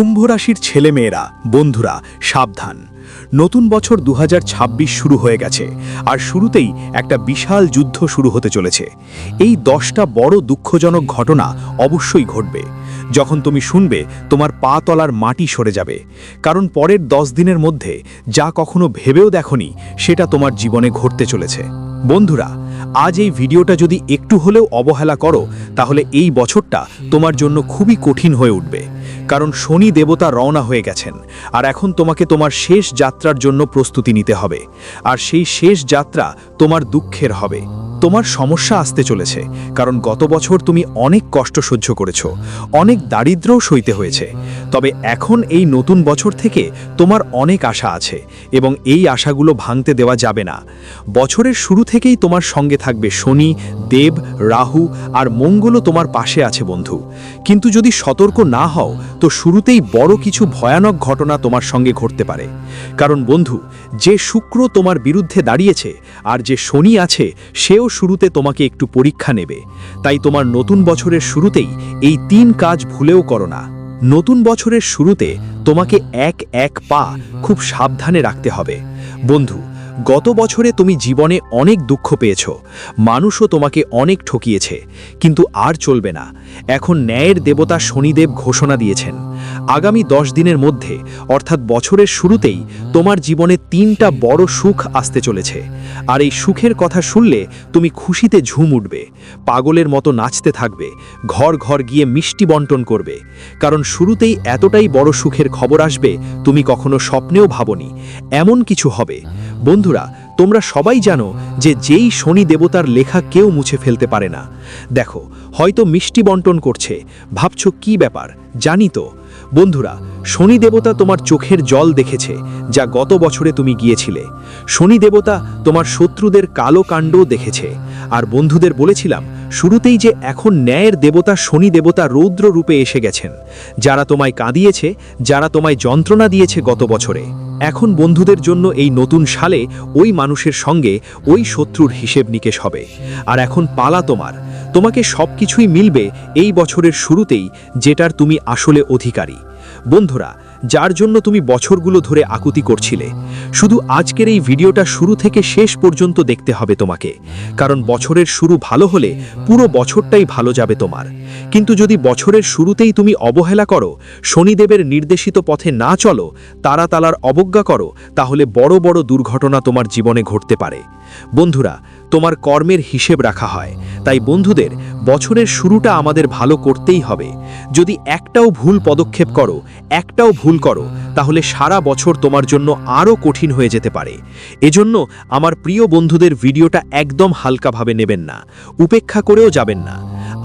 কুম্ভ রাশির ছেলেমেয়েরা, বন্ধুরা, সাবধান। নতুন বছর দু হাজার ছাব্বিশ শুরু হয়ে গেছে, আর শুরুতেই একটা বিশাল যুদ্ধ শুরু হতে চলেছে। এই দশটা বড় দুঃখজনক ঘটনা অবশ্যই ঘটবে। যখন তুমি শুনবে, তোমার পা তলার মাটি সরে যাবে। কারণ পরের দশ দিনের মধ্যে যা কখনো ভেবেও দেখনি, সেটা তোমার জীবনে ঘটতে চলেছে। বন্ধুরা, আজ এই ভিডিওটা যদি একটু হলেও অবহেলা করো, তাহলে এই বছরটা তোমার জন্য খুবই কঠিন হয়ে উঠবে। কারণ শনি দেবতা রওনা হয়ে গেছেন, আর এখন তোমাকে তোমার শেষ যাত্রার জন্য প্রস্তুতি নিতে হবে, আর সেই শেষ যাত্রা তোমার দুঃখের হবে। তোমার সমস্যা আসতে চলেছে, কারণ গত বছর তুমি অনেক কষ্ট সহ্য করেছ, অনেক দারিদ্র্যও সইতে হয়েছে। তবে এখন এই নতুন বছর থেকে তোমার অনেক আশা আছে এবং এই আশাগুলো ভাঙতে দেওয়া যাবে না। বছরের শুরু থেকেই তোমার সঙ্গে থাকবে শনি, দেব, রাহু আর মঙ্গলও তোমার পাশে আছে বন্ধু। কিন্তু যদি সতর্ক না হও, তো শুরুতেই বড় কিছু ভয়ানক ঘটনা তোমার সঙ্গে ঘটতে পারে। কারণ বন্ধু, যে শুক্র তোমার বিরুদ্ধে দাঁড়িয়েছে আর যে শনি আছে, সেও শুরুতে তোমাকে একটু পরীক্ষা নেবে। তাই তোমার নতুন বছরের শুরুতেই এই তিন কাজ ভুলেও করো না। নতুন বছরের শুরুতে তোমাকে এক এক পা খুব সাবধানে রাখতে হবে। বন্ধু গত বছরে তুমি জীবনে অনেক দুঃখ পেয়েছ। মানুষও তোমাকে অনেক ঠকিয়েছে। কিন্তু আর চলবে না। এখন ন্যায়ের দেবতা শনিদেব ঘোষণা দিয়েছেন। আগামী দশ দিনের মধ্যে, অর্থাৎ বছরের শুরুতেই, তোমার জীবনে তিনটা বড় সুখ আসতে চলেছে। আর এই সুখের কথা শুনলে তুমি খুশিতে ঝুম উঠবে। পাগলের মতো নাচতে থাকবে। ঘর ঘর গিয়ে মিষ্টি বন্টন করবে। কারণ শুরুতেই এতটাই বড় সুখের খবর আসবে, তুমি কখনো স্বপ্নেও ভাবনি। এমন কিছু হবে। বন্ধুরা, তোমরা সবাই জানো যে যেই শনি দেবতার লেখা কেউ মুছে ফেলতে পারে না। দেখো, হয়তো মিষ্টি বন্টন করছে। ভাবছ কি ব্যাপার? জানি তো। বন্ধুরা, শনি দেবতা তোমার চোখের জল দেখেছে, যা গত বছরে তুমি গিয়েছিলে। শনি দেবতা তোমার শত্রুদের কালো কাণ্ডও দেখেছে। আর বন্ধুদের বলেছিলাম, শুরুতেই যে এখন ন্যায়ের দেবতা শনি দেবতা রৌদ্র রূপে এসে গেছেন। যারা তোমায় কাঁদিয়েছে, যারা তোমায় যন্ত্রণা দিয়েছে গত বছরে। এখন বন্ধুদের জন্য এই নতুন সালে ওই মানুষের সঙ্গে ওই শত্রুর হিসেব নিকেশ হবে। আর এখন পালা তোমার। তোমাকে সব কিছুই মিলবে এই বছরের শুরুতেই, যেটার তুমি আসলে অধিকারী। বন্ধুরা যার জন্য তুমি বছরগুলো ধরে আকুতি করছিলে। শুধু আজকের এই ভিডিওটা শুরু থেকে শেষ পর্যন্ত দেখতে হবে তোমাকে। কারণ বছরের শুরু ভালো হলে পুরো বছরটাই ভালো যাবে তোমার। কিন্তু যদি বছরের শুরুতেই তুমি অবহেলা করো, শনিদেবের নির্দেশিত পথে না চলো তারা তালার অবজ্ঞা করো, তাহলে বড় বড় দুর্ঘটনা তোমার জীবনে ঘটতে পারে। বন্ধুরা, তোমার কর্মের হিসেব রাখা হয়। তাই বন্ধুদের, বছরের শুরুটা আমাদের ভালো করতেই হবে। যদি একটাও ভুল পদক্ষেপ করো, একটাও ভুল করো, তাহলে সারা বছর তোমার জন্য আরও কঠিন হয়ে যেতে পারে। এজন্য আমার প্রিয় বন্ধুদের ভিডিওটা একদম হালকাভাবে নেবেন না, উপেক্ষা করেও যাবেন না।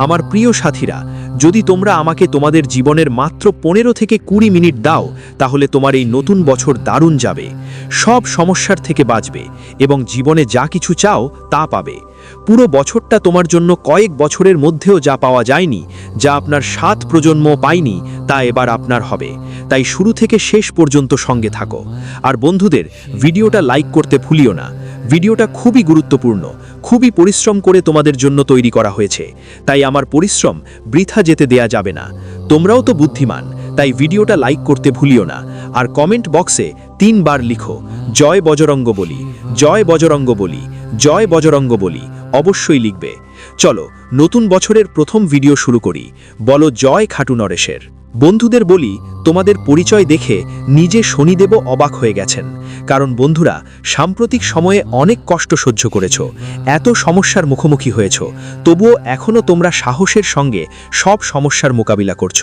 আমার প্রিয় সাথীরা, যদি তোমরা আমাকে তোমাদের জীবনের মাত্র পনেরো থেকে কুড়ি মিনিট দাও, তাহলে তোমার এই নতুন বছর দারুণ যাবে। সব সমস্যার থেকে বাঁচবে এবং জীবনে যা কিছু চাও তা পাবে। পুরো বছরটা তোমার জন্য কয়েক বছরের মধ্যেও যা পাওয়া যায়নি, যা আপনার সাত প্রজন্ম পায়নি, তা এবার আপনার হবে। তাই শুরু থেকে শেষ পর্যন্ত সঙ্গে থাকো। আর বন্ধুদের, ভিডিওটা লাইক করতে ভুলিও না। ভিডিওটা খুবই গুরুত্বপূর্ণ, খুবই পরিশ্রম করে তোমাদের জন্য তৈরি করা হয়েছে। তাই আমার পরিশ্রম বৃথা যেতে দেয়া যাবে না। তোমরাও তো বুদ্ধিমান, তাই ভিডিওটা লাইক করতে ভুলিও না। আর কমেন্ট বক্সে তিনবার লিখো, জয় বজরঙ্গ বলি, জয় বজরঙ্গ বলি, জয় বজরঙ্গ বলি, অবশ্যই লিখবে। চলো, নতুন বছরের প্রথম ভিডিও শুরু করি। বলো জয় খাটু নরেশের। বন্ধুদের বলি, তোমাদের পরিচয় দেখে নিজে শনিদেবও অবাক হয়ে গেছেন। কারণ বন্ধুরা, সাম্প্রতিক সময়ে অনেক কষ্ট সহ্য করেছ, এত সমস্যার মুখোমুখি হয়েছ, তবুও এখনও তোমরা সাহসের সঙ্গে সব সমস্যার মোকাবিলা করছ।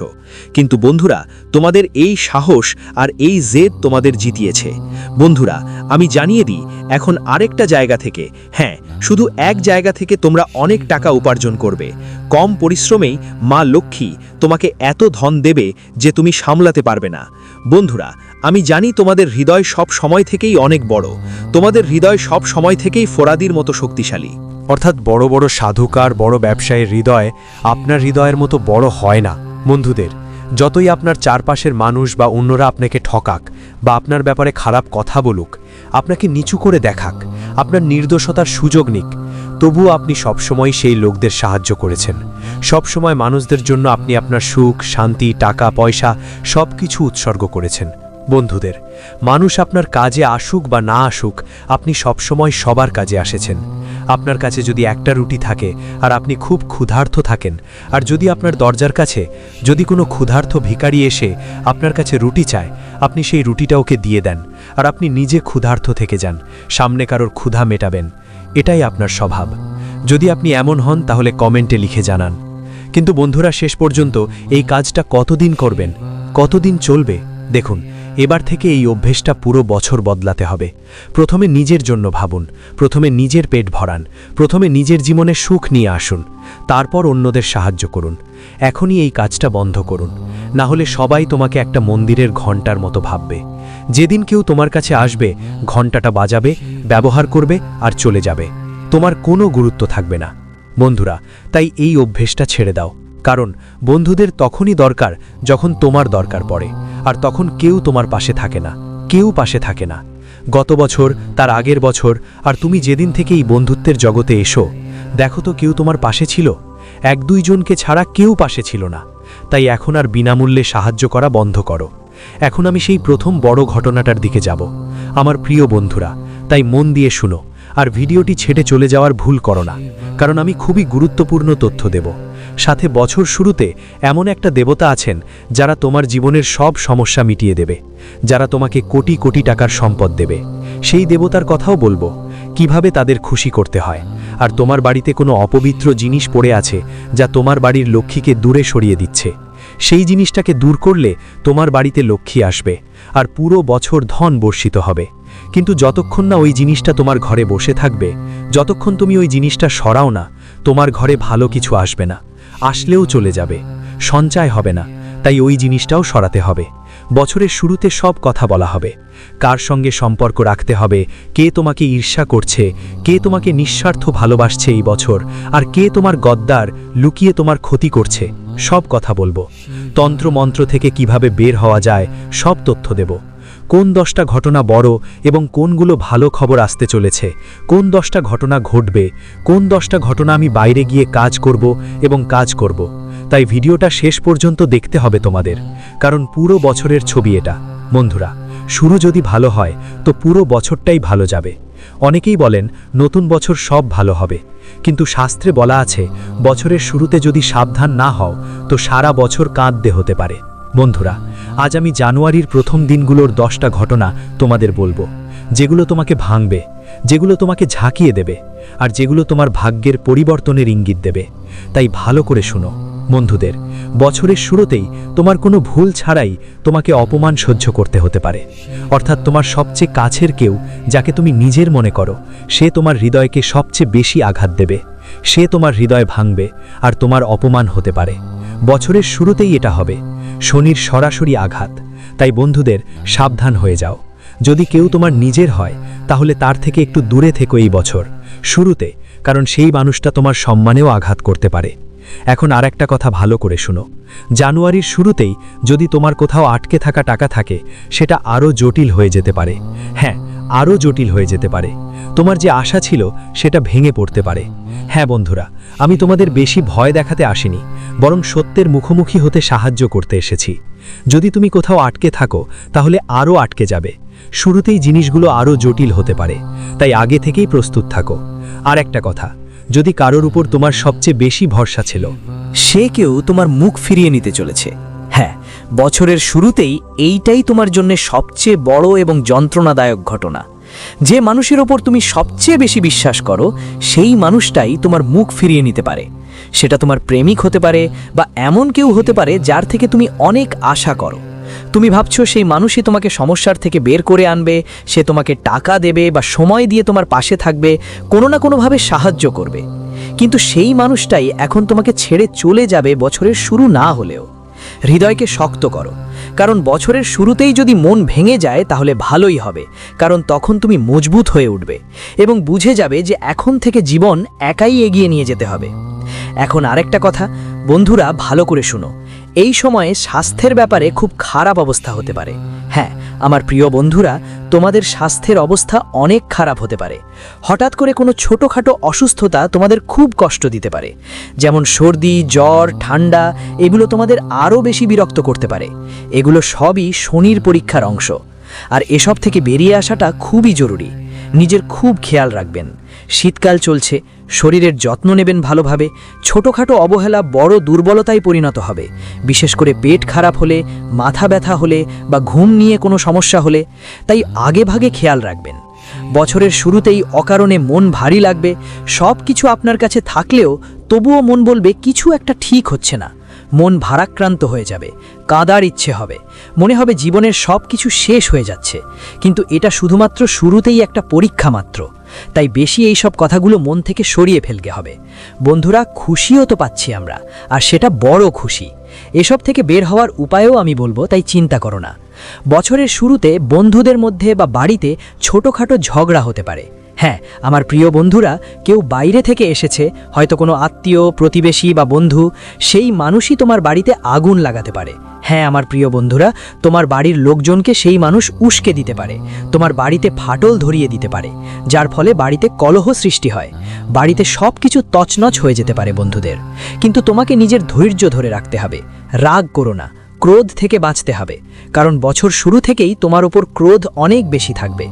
কিন্তু বন্ধুরা, তোমাদের এই সাহস আর এই জেদ তোমাদের জিতিয়েছে। বন্ধুরা, আমি জানিয়ে দিই, এখন আরেকটা জায়গা থেকে হ্যাঁ শুধু এক জায়গা থেকে তোমরা অনেক টাকা উপার্জন করবে। কম পরিশ্রমেই মা লক্ষ্মী তোমাকে এত ধন দেবে যে তুমি সামলাতে পারবে না। বন্ধুরা, আমি জানি তোমাদের হৃদয় সব সময় থেকেই অনেক বড়। তোমাদের হৃদয় সব সময় থেকেই ফোরাদির মতো শক্তিশালী। অর্থাৎ বড় বড় সাধুকার, বড় ব্যবসায়ীর হৃদয় আপনার হৃদয়ের মতো বড় হয় না। বন্ধুদের, যতই আপনার চারপাশের মানুষ বা অন্যরা আপনাকে ঠকাক বা আপনার ব্যাপারে খারাপ কথা বলুক, আপনাকে নিচু করে দেখাক। আপনার নির্দোষতার সুযোগ নিক। তবুও আপনি সবসময় সেই লোকদের সাহায্য করেছেন। সবসময় মানুষদের জন্য আপনি আপনার সুখ, শান্তি, টাকা, পয়সা সব কিছু উৎসর্গ করেছেন। বন্ধুদের, মানুষ আপনার কাজে আসুক বা না আসুক, আপনি সবসময় সবার কাজে আসেছেন। আপনার কাছে যদি একটা রুটি থাকে আর আপনি খুব ক্ষুধার্ত থাকেন, আর যদি আপনার দরজার কাছে যদি কোনো ক্ষুধার্ত ভিখারি এসে আপনার কাছে রুটি চায়, আপনি সেই রুটিটা ওকে দিয়ে দেন। আর আপনি নিজে ক্ষুধার্থ থেকে যান। সামনে কারোর ক্ষুধা মেটাবেন। এটাই আপনার স্বভাব। যদি আপনি এমন হন, তাহলে কমেন্টে লিখে জানান। কিন্তু বন্ধুরা, শেষ পর্যন্ত এই কাজটা কতদিন করবেন? কতদিন চলবে? দেখুন এবার থেকে এই অভ্যেসটা পুরো বছর বদলাতে হবে। প্রথমে নিজের জন্য ভাবুন, প্রথমে নিজের পেট ভরান, প্রথমে নিজের জীবনে সুখ নিয়ে আসুন, তারপর অন্যদের সাহায্য করুন। এখনই এই কাজটা বন্ধ করুন। না হলে সবাই তোমাকে একটা মন্দিরের ঘণ্টার মতো ভাববে। যেদিন কেউ তোমার কাছে আসবে, ঘণ্টাটা বাজাবে, ব্যবহার করবে আর চলে যাবে। তোমার কোনো গুরুত্ব থাকবে না। বন্ধুরা, তাই এই অভ্যেসটা ছেড়ে দাও। কারণ বন্ধুদের তখনই দরকার যখন তোমার দরকার পড়ে, আর তখন কেউ তোমার পাশে থাকে না, কেউ পাশে থাকে না। গত বছর, তার আগের বছর, আর তুমি যেদিন থেকে এই বন্ধুত্বের জগতে এসো, দেখো তো কেউ তোমার পাশে ছিল। এক দুইজনকে ছাড়া কেউ পাশে ছিল না। তাই এখন আর বিনামূল্যে সাহায্য করা বন্ধ করো। এখন আমি সেই প্রথম বড় ঘটনাটার দিকে যাব। আমার প্রিয় বন্ধুরা, তাই মন দিয়ে শুনো, আর ভিডিওটি ছেড়ে চলে যাওয়ার ভুল করো না, কারণ আমি খুবই গুরুত্বপূর্ণ তথ্য দেব। সাথে বছর শুরুতে এমন একটা দেবতা আছেন যারা তোমার জীবনের সব সমস্যা মিটিয়ে দেবে, যারা তোমাকে কোটি কোটি টাকার সম্পদ দেবে। সেই দেবতার কথাও বলব, কীভাবে তাদের খুশি করতে হয়। আর তোমার বাড়িতে কোনো অপবিত্র জিনিস পড়ে আছে যা তোমার বাড়ির লক্ষ্মীকে দূরে সরিয়ে দিচ্ছে। সেই জিনিসটাকে দূর করলে তোমার বাড়িতে লক্ষ্মী আসবে, আর পুরো বছর ধন বর্ষিত হবে। কিন্তু যতক্ষণ না ওই জিনিসটা তোমার ঘরে বসে থাকবে, যতক্ষণ তুমি ওই জিনিসটা সরাও না, তোমার ঘরে ভালো কিছু আসবে না। আসলেও চলে যাবে। সঞ্চয় হবে না, তাই ওই জিনিসটাও সরাতে হবে। বছরের শুরুতে সব কথা বলা হবে। কার সঙ্গে সম্পর্ক রাখতে হবে, কে তোমাকে ঈর্ষা করছে, কে তোমাকে নিঃস্বার্থ ভালোবাসছে এই বছর, আর কে তোমার গদ্দার লুকিয়ে তোমার ক্ষতি করছে, সব কথা বলব। তন্ত্র মন্ত্র থেকে কীভাবে বের হওয়া যায়, সব তথ্য দেব। কোন দশটা ঘটনা বড় এবং কোনগুলো ভালো খবর আসতে চলেছে? কোন দশটা ঘটনা ঘটবে? কোন দশটা ঘটনা আমি বাইরে গিয়ে কাজ করব এবং কাজ করব? তাই ভিডিওটা শেষ পর্যন্ত দেখতে হবে তোমাদের। কারণ পুরো বছরের ছবি এটা। বন্ধুরা, শুরু যদি ভালো হয়, তো পুরো বছরটাই ভালো যাবে। অনেকেই বলেন, নতুন বছর সব ভালো হবে। কিন্তু শাস্ত্রে বলা আছে, বছরের শুরুতে যদি সাবধান না হও, তো সারা বছর কাঁদতে হতে পারে। বন্ধুরা আজ আমি জানুয়ারির প্রথম দিনগুলোর দশটা ঘটনা তোমাদের বলব। যেগুলো তোমাকে ভাঙবে, যেগুলো তোমাকে ঝাঁকিয়ে দেবে, আর যেগুলো তোমার ভাগ্যের পরিবর্তনের ইঙ্গিত দেবে। তাই ভালো করে শুনো। বন্ধুদের, বছরের শুরুতেই তোমার কোনো ভুল ছাড়াই তোমাকে অপমান সহ্য করতে হতে পারে। অর্থাৎ তোমার সবচেয়ে কাছের কেউ যাকে তুমি নিজের মনে করো, সে তোমার হৃদয়কে সবচেয়ে বেশি আঘাত দেবে। সে তোমার হৃদয় ভাঙবে, আর তোমার অপমান হতে পারে। বছরের শুরুতেই এটা হবে। শনির সরাসরি আঘাত। তাই বন্ধুদের সাবধান হয়ে যাও। যদি কেউ তোমার নিজের হয়, তাহলে তার থেকে একটু দূরে থেকো এই বছর। শুরুতে, কারণ সেই মানুষটা তোমার সম্মানেও আঘাত করতে পারে। এখন আর একটা কথা ভালো করে শুনো। জানুয়ারির শুরুতেই যদি তোমার কোথাও আটকে থাকা টাকা থাকে, সেটা আরও জটিল হয়ে যেতে পারে। হ্যাঁ আরও জটিল হয়ে যেতে পারে। তোমার যে আশা ছিল, সেটা ভেঙে পড়তে পারে। হ্যাঁ বন্ধুরা, আমি তোমাদের বেশি ভয় দেখাতে আসিনি, বরং সত্যের মুখোমুখি হতে সাহায্য করতে এসেছি। যদি তুমি কোথাও আটকে থাকো, তাহলে আরও আটকে যাবে। শুরুতেই জিনিসগুলো আরও জটিল হতে পারে, তাই আগে থেকেই প্রস্তুত থাকো। আর একটা কথা, যদি কারোর উপর তোমার সবচেয়ে বেশি ভরসা ছিল, সে কেউ তোমার মুখ ফিরিয়ে নিতে চলেছে। হ্যাঁ বছরের শুরুতেই এইটাই তোমার জন্য সবচেয়ে বড় এবং যন্ত্রণাদায়ক ঘটনা। যে মানুষের ওপর তুমি সবচেয়ে বেশি বিশ্বাস করো, সেই মানুষটাই তোমার মুখ ফিরিয়ে নিতে পারে। সেটা তোমার প্রেমিক হতে পারে বা এমন কেউ হতে পারে যার থেকে তুমি অনেক আশা করো। তুমি ভাবছ সেই মানুষই তোমাকে সমস্যার থেকে বের করে আনবে, সে তোমাকে টাকা দেবে বা সময় দিয়ে তোমার পাশে থাকবে, কোনো না কোনোভাবে সাহায্য করবে। কিন্তু সেই মানুষটাই এখন তোমাকে ছেড়ে চলে যাবে বছরের শুরু না হলেও। হৃদয়কে শক্ত করো। কারণ বছরের শুরুতেই যদি মন ভেঙে যায়, তাহলে ভালোই হবে। কারণ তখন তুমি মজবুত হয়ে উঠবে এবং বুঝে যাবে যে এখন থেকে জীবন একাই এগিয়ে নিয়ে যেতে হবে। এখন আরেকটা কথা, বন্ধুরা, ভালো করে শুনো। এই সময়ে স্বাস্থ্যের ব্যাপারে খুব খারাপ অবস্থা হতে পারে। হ্যাঁ আমার প্রিয় বন্ধুরা, তোমাদের স্বাস্থ্যের অবস্থা অনেক খারাপ হতে পারে। হঠাৎ করে কোনো ছোটোখাটো অসুস্থতা তোমাদের খুব কষ্ট দিতে পারে। যেমন সর্দি, জ্বর, ঠান্ডা, এগুলো তোমাদের আরও বেশি বিরক্ত করতে পারে। এগুলো সবই শনির পরীক্ষার অংশ। আর এসব থেকে বেরিয়ে আসাটা খুবই জরুরি। নিজের খুব খেয়াল রাখবেন। শীতকাল চলছে শরীরের যত্ন নেবেন ভালোভাবে, ছোটোখাটো অবহেলা বড় দুর্বলতায় পরিণত হবে। বিশেষ করে পেট খারাপ হলে, মাথা ব্যথা হলে বা ঘুম নিয়ে কোনো সমস্যা হলে, তাই আগে ভাগে খেয়াল রাখবেন। বছরের শুরুতেই অকারণে মন ভারী লাগবে সব কিছু আপনার কাছে থাকলেও তবুও মন বলবে, কিছু একটা ঠিক হচ্ছে না। মন ভারাক্রান্ত হয়ে যাবে, কাদার ইচ্ছে হবে, মনে হবে জীবনের সব কিছু শেষ হয়ে যাচ্ছে। কিন্তু এটা শুধুমাত্র শুরুতেই একটা পরীক্ষা মাত্র। তাই বেশি এই সব কথাগুলো মন থেকে সরিয়ে ফেলতে হবে। বন্ধুরা, খুশিও তো পাচ্ছি আমরা, আর সেটা বড় খুশি। এসব থেকে বের হওয়ার উপায়ও আমি বলব, তাই চিন্তা করো না। বছরের শুরুতে বন্ধুদের মধ্যে বা বাড়িতে ছোটোখাটো ঝগড়া হতে পারে। হ্যাঁ আমার প্রিয় বন্ধুরা, কেউ বাইরে থেকে এসেছে, হয়তো কোনো আত্মীয়, প্রতিবেশী বা বন্ধু, সেই মানুষই তোমার বাড়িতে আগুন লাগাতে পারে। হ্যাঁ আমার প্রিয় বন্ধুরা, তোমার বাড়ির লোকজনকে সেই মানুষ উস্কে দিতে পারে, তোমার বাড়িতে ফাটল ধরিয়ে দিতে পারে, যার ফলে বাড়িতে কলহ সৃষ্টি হয়, বাড়িতে সব কিছু তছনছ হয়ে যেতে পারে বন্ধুদের। কিন্তু তোমাকে নিজের ধৈর্য ধরে রাখতে হবে, রাগ করো না ক্রোধ থেকে বাঁচতে হবে, কারণ বছর শুরু থেকেই তোমার ওপর ক্রোধ অনেক বেশি থাকবে।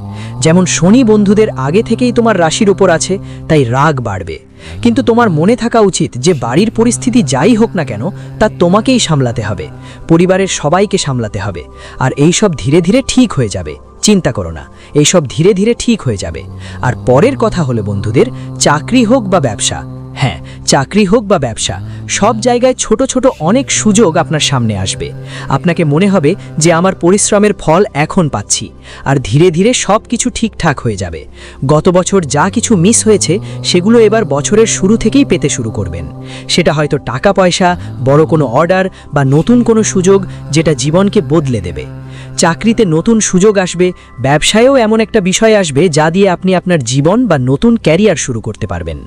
যেমন শনি বন্ধুদের আগে থেকেই তোমার রাশির ওপর আছে, তাই রাগ বাড়বে। কিন্তু তোমার মনে থাকা উচিত যে বাড়ির পরিস্থিতি যাই হোক না কেন, তা তোমাকেই সামলাতে হবে, পরিবারের সবাইকে সামলাতে হবে, আর এই সব ধীরে ধীরে ঠিক হয়ে যাবে, চিন্তা করো না এইসব ধীরে ধীরে ঠিক হয়ে যাবে। আর পরের কথা হলো বন্ধুদের, চাকরি হোক বা ব্যবসা হ্যাঁ চাকরি হোক বা ব্যবসা, সব জায়গায় ছোট ছোট অনেক সুযোগ আপনার সামনে আসবে। আপনাকে মনে হবে যে আমার পরিশ্রমের ফল এখন পাচ্ছি, আর ধীরে ধীরে সব কিছু ঠিকঠাক হয়ে যাবে। গত বছর যা কিছু মিস হয়েছে, সেগুলো এবার বছরের শুরু থেকেই পেতে শুরু করবেন। সেটা হয়তো টাকা পয়সা বড় কোনো অর্ডার বা নতুন কোনো সুযোগ যেটা জীবনকে বদলে দেবে। চাকরিতে নতুন সুযোগ আসবে, ব্যবসায়ও এমন একটা বিষয় আসবে যা দিয়ে আপনি আপনার জীবন বা নতুন ক্যারিয়ার শুরু করতে পারবেন।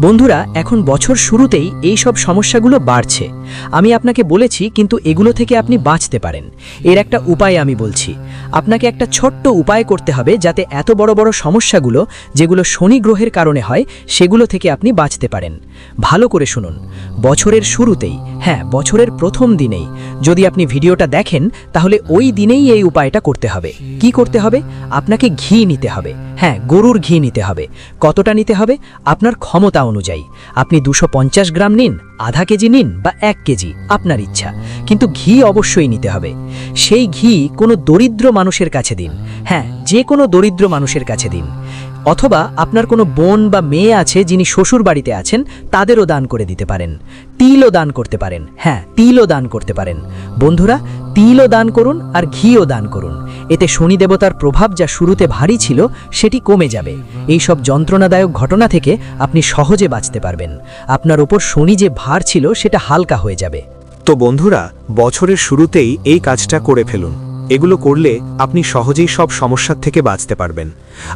বন্ধুরা, এখন বছর শুরুতেই এই সব সমস্যাগুলো বাড়ছে। আমি আপনাকে বলেছি, কিন্তু এগুলো থেকে আপনি বাঁচতে পারেন। এর একটা উপায় আমি বলছি। আপনাকে একটা ছোট্ট উপায় করতে হবে যাতে এত বড় বড় সমস্যাগুলো, যেগুলো শনি গ্রহের কারণে হয়, সেগুলো থেকে আপনি বাঁচতে পারেন। ভালো করে শুনুন। বছরের শুরুতেই হ্যাঁ বছরের প্রথম দিনেই যদি আপনি ভিডিওটা দেখেন, তাহলে ওই দিনেই এই উপায়টা করতে হবে। কি করতে হবে? আপনাকে ঘি নিতে হবে। হ্যাঁ গরুর ঘি নিতে হবে। কতটা নিতে হবে? আপনার ক্ষমতা অনুযায়ী। আপনি দুশো গ্রাম নিন, আধা কেজি নিন বা এক কেজি, আপনার ইচ্ছা। কিন্তু ঘি অবশ্যই নিতে হবে। সেই ঘি কোনো দরিদ্র মানুষের কাছে দিন। হ্যাঁ যে কোনো দরিদ্র মানুষের কাছে দিন। অথবা আপনার কোনো বোন বা মেয়ে আছে যিনি শ্বশুর বাড়িতে আছেন, তাদেরও দান করে দিতে পারেন। তিলও দান করতে পারেন। হ্যাঁ তিলও দান করতে পারেন। বন্ধুরা, তিলও দান করুন আর ঘিও দান করুন। এতে শনি দেবতার প্রভাব যা শুরুতে ভারী ছিল, সেটি কমে যাবে। এই সব যন্ত্রণাদায়ক ঘটনা থেকে আপনি সহজে বাঁচতে পারবেন। আপনার ওপর শনি যে ভার ছিল, সেটা হালকা হয়ে যাবে। তো বন্ধুরা, বছরের শুরুতেই এই কাজটা করে ফেলুন। এগুলো করলে আপনি সহজেই সব সমস্যার থেকে বাঁচতে পারবেন।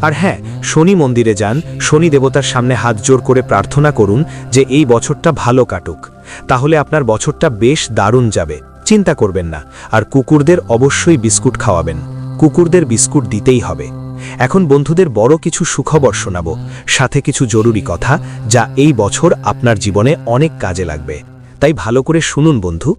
আর হ্যাঁ শনি মন্দিরে যান, শনি দেবতার সামনে হাত জোর করে প্রার্থনা করুন যে এই বছরটা ভালো কাটুক। তাহলে আপনার বছরটা বেশ দারুণ যাবে, চিন্তা করবেন না। আর কুকুরদের অবশ্যই বিস্কুট খাওয়াবেন, কুকুরদের বিস্কুট দিতেই হবে। এখন বন্ধুদের বড় কিছু সুখবর শোনাব, সাথে কিছু জরুরি কথা যা এই বছর আপনার জীবনে অনেক কাজে লাগবে। তাই ভালো করে শুনুন বন্ধু।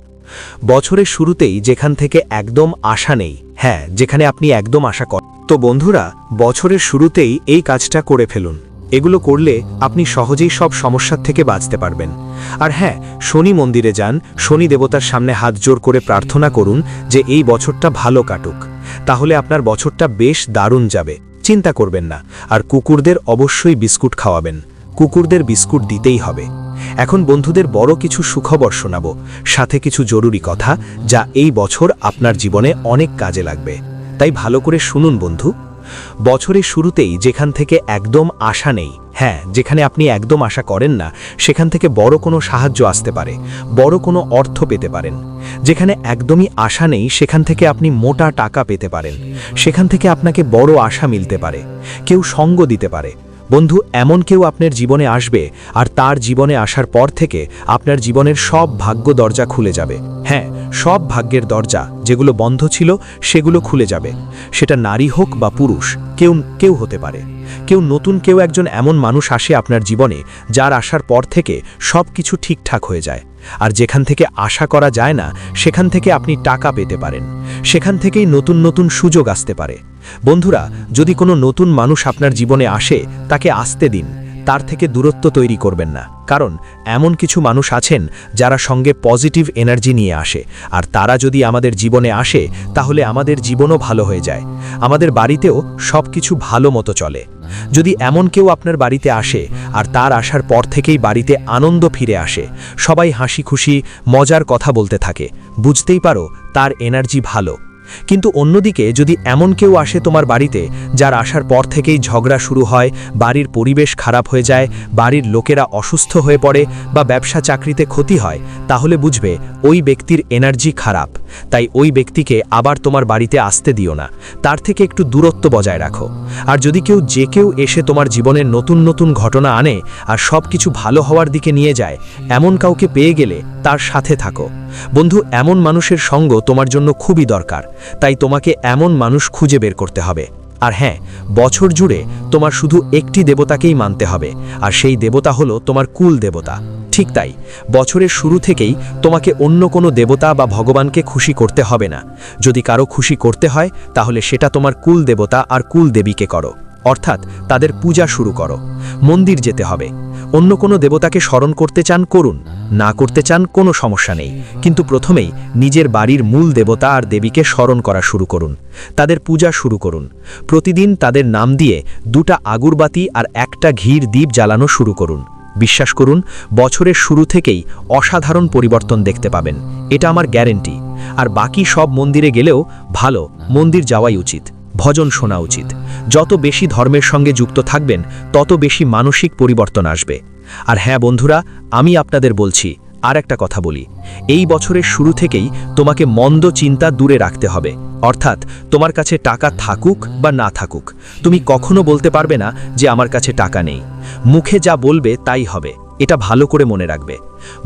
বছরের শুরুতেই যেখান থেকে একদম আশা নেই। হ্যাঁ যেখানে আপনি একদম আশা করেন তো বন্ধুরা, বছরের শুরুতেই এই কাজটা করে ফেলুন। এগুলো করলে আপনি সহজেই সব সমস্যার থেকে বাঁচতে পারবেন। আর হ্যাঁ শনি মন্দিরে যান, শনি দেবতার সামনে হাত জোর করে প্রার্থনা করুন যে এই বছরটা ভালো কাটুক। তাহলে আপনার বছরটা বেশ দারুণ যাবে। চিন্তা করবেন না, আর কুকুরদের অবশ্যই বিস্কুট খাওয়াবেন। কুকুরদের বিস্কুট দিতেই হবে। এখন বন্ধুদের বড় কিছু সুখবর শোনাব, সাথে কিছু জরুরি কথা যা এই বছর আপনার জীবনে অনেক কাজে লাগবে। তাই ভালো করে শুনুন বন্ধু। বছরের শুরুতেই যেখান থেকে একদম আশা নেই হ্যাঁ যেখানে আপনি একদম আশা করেন না, সেখান থেকে বড় কোনো সাহায্য আসতে পারে, বড় কোনো অর্থ পেতে পারেন। যেখানে একদমই আশা নেই, সেখান থেকে আপনি মোটা টাকা পেতে পারেন। সেখান থেকে আপনাকে বড় আশা মিলতে পারে, কেউ সঙ্গ দিতে পারে। বন্ধু, এমন কেউ আপনার জীবনে আসবে আর তার জীবনে আসার পর থেকে আপনার জীবনের সব ভাগ্য দরজা খুলে যাবে। হ্যাঁ সব ভাগ্যের দরজা যেগুলো বন্ধ ছিল সেগুলো খুলে যাবে। সেটা নারী হোক বা পুরুষ, কেউ কেউ হতে পারে। কেউ নতুন, কেউ একজন এমন মানুষ আসে আপনার জীবনে যার আসার পর থেকে সব কিছু ঠিকঠাক হয়ে যায়। আর যেখান থেকে আশা করা যায় না, সেখান থেকে আপনি টাকা পেতে পারেন। সেখান থেকেই নতুন নতুন সুযোগ আসতে পারে। বন্ধুরা, যদি কোনো নতুন মানুষ আপনার জীবনে আসে, তাকে আসতে দিন। তার থেকে দূরত্ব তৈরি করবেন না। কারণ, এমন কিছু মানুষ আছেন যারা সঙ্গে পজিটিভ এনার্জি নিয়ে আসে। আর তারা যদি আমাদের জীবনে আসে, তাহলে আমাদের জীবনও ভালো হয়ে যায়। আমাদের বাড়িতেও সব কিছু ভালো মতো চলে। যদি এমন কেউ আপনার বাড়িতে আসে, আর তার আসার পর থেকেই বাড়িতে আনন্দ ফিরে আসে, সবাই হাসি খুশি মজার কথা বলতে থাকে। বুঝতেই পারো, তার এনার্জি ভালো। কিন্তু অন্যদিকে যদি এমন কেউ আসে তোমার বাড়িতে, যার আসার পর থেকেই ঝগড়া শুরু হয়, বাড়ির পরিবেশ খারাপ হয়ে যায়, বাড়ির লোকেরা অসুস্থ হয়ে পড়ে বা ব্যবসা চাকরিতে ক্ষতি হয়, তাহলে বুঝবে ওই ব্যক্তির এনার্জি খারাপ। তাই ওই ব্যক্তিকে আবার তোমার বাড়িতে আসতে দিও না। তার থেকে একটু দূরত্ব বজায় রাখো। আর যদি কেউ যে কেউ এসে তোমার জীবনের নতুন নতুন ঘটনা আনে, আর সব কিছু ভালো হওয়ার দিকে নিয়ে যায়, এমন কাউকে পেয়ে গেলে তার সাথে থাকো। বন্ধু, এমন মানুষের সঙ্গ তোমার জন্য খুবই দরকার, তাই তোমাকে এমন মানুষ খুঁজে বের করতে হবে। আর হ্যাঁ বছর জুড়ে তোমার শুধু একটি দেবতাকেই মানতে হবে, আর সেই দেবতা হলো তোমার কুল দেবতা। ঠিক তাই, বছরের শুরু থেকেই তোমাকে অন্য কোনো দেবতা বা ভগবানকে খুশি করতে হবে না। যদি কারও খুশি করতে হয়, তাহলে সেটা তোমার কুল দেবতা আর কুল দেবীকে করো। অর্থাৎ তাদের পূজা শুরু করো, মন্দির যেতে হবে। অন্য কোনো দেবতাকে স্মরণ করতে চান, করুন। না করতে চান, কোনো সমস্যা নেই। কিন্তু প্রথমেই নিজের বাড়ির মূল দেবতা আর দেবীকে স্মরণ করা শুরু করুন। তাদের পূজা শুরু করুন। প্রতিদিন তাদের নাম দিয়ে দুটা আগুরবাতি আর একটা ঘির দ্বীপ জ্বালানো শুরু করুন। বিশ্বাস করুন, বছরের শুরু থেকেই অসাধারণ পরিবর্তন দেখতে পাবেন। এটা আমার গ্যারেন্টি। আর বাকি সব মন্দিরে গেলেও ভালো, মন্দির যাওয়াই উচিত। ভজন শোনা উচিত। যত বেশি ধর্মের সঙ্গে যুক্ত থাকবেন, তত বেশি মানসিক পরিবর্তন আসবে। আর হ্যাঁ বন্ধুরা, আমি আপনাদের বলছি আর একটা কথা বলি। এই বছরের শুরু থেকেই তোমাকে মন্দ চিন্তা দূরে রাখতে হবে। অর্থাৎ তোমার কাছে টাকা থাকুক বা না থাকুক, তুমি কখনো বলতে পারবে না যে আমার কাছে টাকা নেই। মুখে যা বলবে তাই হবে, এটা ভালো করে মনে রাখবে।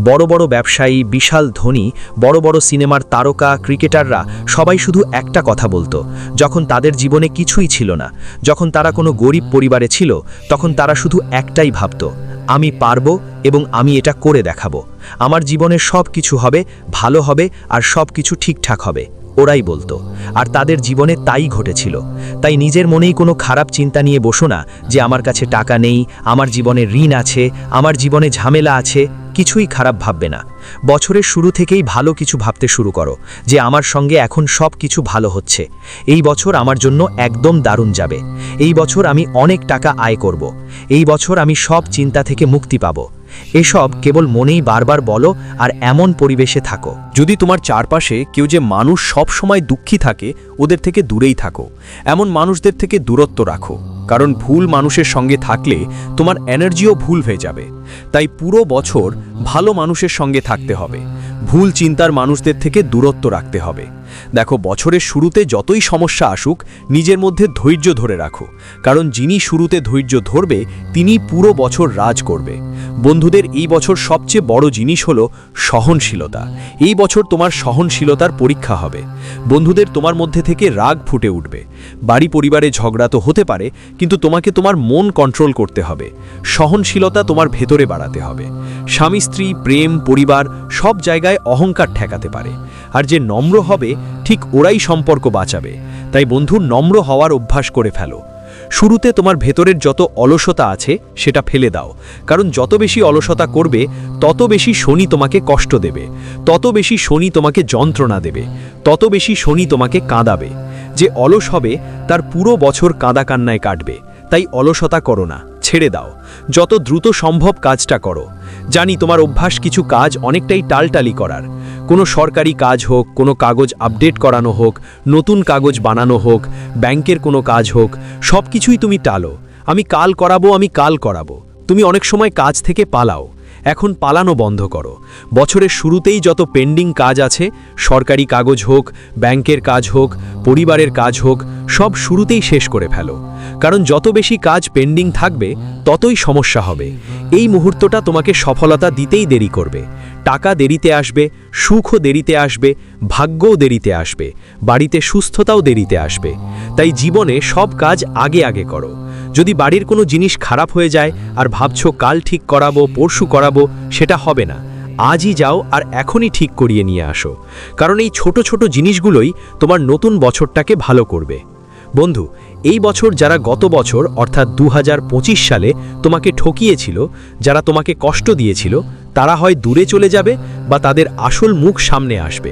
বড় বড় ব্যবসায়ী, বিশাল ধনী, বড় বড় সিনেমার তারকা, ক্রিকেটাররা সবাই শুধু একটা কথা বলতো, যখন তাদের জীবনে কিছুই ছিল না, যখন তারা কোনো গরিব পরিবারে ছিল, তখন তারা শুধু একটাই ভাবত, আমি পারব এবং আমি এটা করে দেখাবো, আমার জীবনে সব কিছু হবে, ভালো হবে আর সব কিছু ঠিকঠাক হবে। ওরাই বলতো, আর তাদের জীবনে তাই ঘটেছিল। তাই নিজের মনেই কোনো খারাপ চিন্তা নিয়ে বসো না যে আমার কাছে টাকা নেই, আমার জীবনে ঋণ আছে, আমার জীবনে ঝামেলা আছে, কিছুই খারাপ ভাববে না। বছরের শুরু থেকেই ভালো কিছু ভাবতে শুরু করো, যে আমার সঙ্গে এখন সব কিছু ভালো হচ্ছে। এই বছর আমার জন্য একদম দারুণ যাবে। এই বছর আমি অনেক টাকা আয় করব। এই বছর আমি সব চিন্তা থেকে মুক্তি পাবো। এসব কেবল মনেই বারবার বলো আর এমন পরিবেশে থাকো। যদি তোমার চারপাশে কেউ যে মানুষ সব সময় দুঃখী থাকে, ওদের থেকে দূরেই থাকো। এমন মানুষদের থেকে দূরত্ব রাখো। কারণ ভুল মানুষের সঙ্গে থাকলে তোমার এনার্জিও ভুল হয়ে যাবে। তাই পুরো বছর ভালো মানুষের সঙ্গে থাকতে হবে। ভুল চিন্তার মানুষদের থেকে দূরত্ব রাখতে হবে। দেখো, বছরের শুরুতে যতই সমস্যা আসুক, নিজের মধ্যে ধৈর্য ধরে রাখো। কারণ যিনি শুরুতে ধৈর্য ধরবে, তিনি পুরো বছর রাজ করবে। বন্ধুদের, এই বছর সবচেয়ে বড় জিনিস হলো সহনশীলতা। এই বছর তোমার সহনশীলতার পরীক্ষা হবে। বন্ধুদের, তোমার মধ্যে থেকে রাগ ফুটে উঠবে। বাড়ি পরিবারে ঝগড়া তো হতে পারে, কিন্তু তোমাকে তোমার মন কন্ট্রোল করতে হবে। সহনশীলতা তোমার ভেতরে বাড়াতে হবে। স্বামী স্ত্রী প্রেম, পরিবার সব জায়গায় অহংকার ঠেকাতে পারে। আর যে নম্র হবে, ঠিক ওরাই সম্পর্ক বাঁচাবে। তাই বন্ধু, নম্র হওয়ার অভ্যাস করে ফেলো। শুরুতে তোমার ভেতরের যত অলসতা আছে, সেটা ফেলে দাও। কারণ যত বেশি অলসতা করবে, তত বেশি শনি তোমাকে কষ্ট দেবে। তত বেশি শনি তোমাকে যন্ত্রণা দেবে। তত বেশি শনি তোমাকে কাঁদাবে। যে অলস হবে, তার পুরো বছর কাঁদা কান্নায় কাটবে। তাই অলসতা করো না, ছেড়ে দাও। যত দ্রুত সম্ভব কাজটা করো। জানি তোমার অভ্যাস কিছু কাজ অনেকটাই টালটালি করার। কোনো সরকারি কাজ হোক, কোনো কাগজ আপডেট করানো হোক, নতুন কাগজ বানানো হোক, ব্যাংকের কোনো কাজ হোক সব কিছুই তুমি টালো। আমি কাল করাবো, আমি কাল করাবো। তুমি অনেক সময় কাজ থেকে পালাও। এখন পালানো বন্ধ করো। বছরের শুরুতেই যত পেন্ডিং কাজ আছে, সরকারি কাগজ হোক, ব্যাংকের কাজ হোক, পরিবারের কাজ হোক, সব শুরুতেই শেষ করে ফেলো। কারণ যত বেশি কাজ পেন্ডিং থাকবে, ততই সমস্যা হবে। এই মুহূর্তটা তোমাকে সফলতা দিতেই দেরি করবে। টাকা দেরিতে আসবে, সুখও দেরিতে আসবে, ভাগ্যও দেরিতে আসবে, বাড়িতে সুস্থতাও দেরিতে আসবে। তাই জীবনে সব কাজ আগে আগে করো। যদি বাড়ির কোনো জিনিস খারাপ হয়ে যায় আর ভাবছ কাল ঠিক করাবো, পরশু করাবো, সেটা হবে না। আজই যাও আর এখনই ঠিক করিয়ে নিয়ে আসো। কারণ এই ছোট ছোট জিনিসগুলোই তোমার নতুন বছরটাকে ভালো করবে। বন্ধু, এই বছর যারা গত বছর, অর্থাৎ দু হাজার পঁচিশ সালে, তোমাকে ঠকিয়েছিল, যারা তোমাকে কষ্ট দিয়েছিল, তারা হয় দূরে চলে যাবে বা তাদের আসল মুখ সামনে আসবে।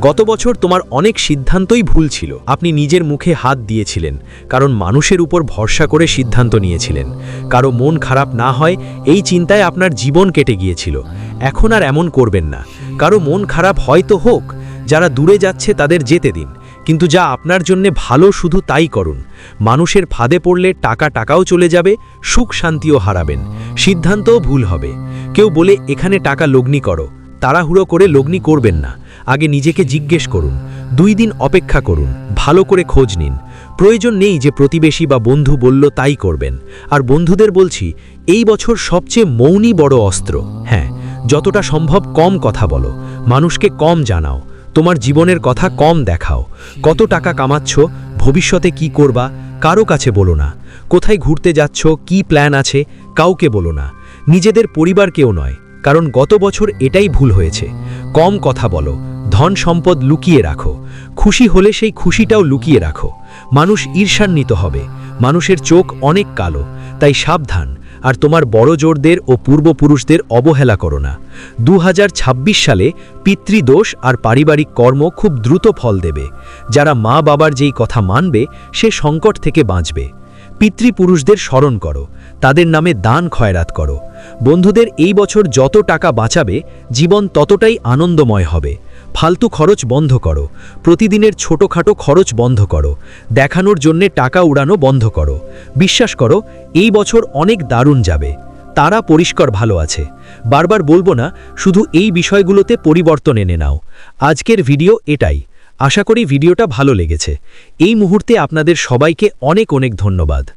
গত বছর তোমার অনেক সিদ্ধান্তই ভুল ছিল। আপনি নিজের মুখে হাত দিয়েছিলেন, কারণ মানুষের উপর ভরসা করে সিদ্ধান্ত নিয়েছিলেন। কারও মন খারাপ না হয়, এই চিন্তায় আপনার জীবন কেটে গিয়েছিল। এখন আর এমন করবেন না। কারও মন খারাপ হয়তো হোক, যারা দূরে যাচ্ছে তাদের যেতে দিন। কিন্তু যা আপনার জন্যে ভালো, শুধু তাই করুন। মানুষের ফাঁদে পড়লে টাকা টাকাও চলে যাবে, সুখ শান্তিও হারাবেন। সিদ্ধান্তও ভুল হবে। কেউ বলে, এখানে টাকা লগ্নি করো। তাড়াহুড়ো করে লগ্নি করবেন না। আগে নিজেকে জিজ্ঞেস করুন। দুই দিন অপেক্ষা করুন। ভালো করে খোঁজ নিন। প্রয়োজন নেই যে প্রতিবেশী বা বন্ধু বলল তাই করবেন। আর বন্ধুদের বলছি, এই বছর সবচেয়ে মৌনী বড় অস্ত্র। হ্যাঁ যতটা সম্ভব কম কথা বলো। মানুষকে কম জানাও। তোমার জীবনের কথা কম দেখাও। কত টাকা কামাচ্ছ? ভবিষ্যতে কি করবা? কারও কাছে বলো না। কোথায় ঘুরতে যাচ্ছ? কি প্ল্যান আছে? কাউকে বলো না। নিজেদের পরিবারকেও নয়। কারণ গত বছর এটাই ভুল হয়েছে। কম কথা বলো, ধন সম্পদ লুকিয়ে রাখো। খুশি হলে সেই খুশিটাও লুকিয়ে রাখো। মানুষ ঈর্ষান্বিত হবে। মানুষের চোখ অনেক কালো। তাই সাবধান। আর তোমার বড় জোরদের ও পূর্বপুরুষদের অবহেলা করো না। দু হাজার ছাব্বিশ সালে পিতৃদোষ আর পারিবারিক কর্ম খুব দ্রুত ফল দেবে। যারা মা বাবার যেই কথা মানবে, সে সংকট থেকে বাঁচবে। পিতৃপুরুষদের স্মরণ করো, তাদের নামে দান খয়রাত করো। বন্ধুদের এই বছর যত টাকা বাঁচাবে, জীবন ততটাই আনন্দময় হবে। ফালতু খরচ বন্ধ করো, প্রতিদিনের ছোটোখাটো খরচ বন্ধ করো, দেখানোর জন্যে টাকা উড়ানো বন্ধ করো। বিশ্বাস করো, এই বছর অনেক দারুণ যাবে। তারা পরিষ্কার ভালো আছে। বারবার বলব না, শুধু এই বিষয়গুলোতে পরিবর্তন এনে নাও। আজকের ভিডিও এটাই। আশা করি ভিডিওটা ভালো লেগেছে। এই মুহূর্তে আপনাদের সবাইকে অনেক অনেক ধন্যবাদ।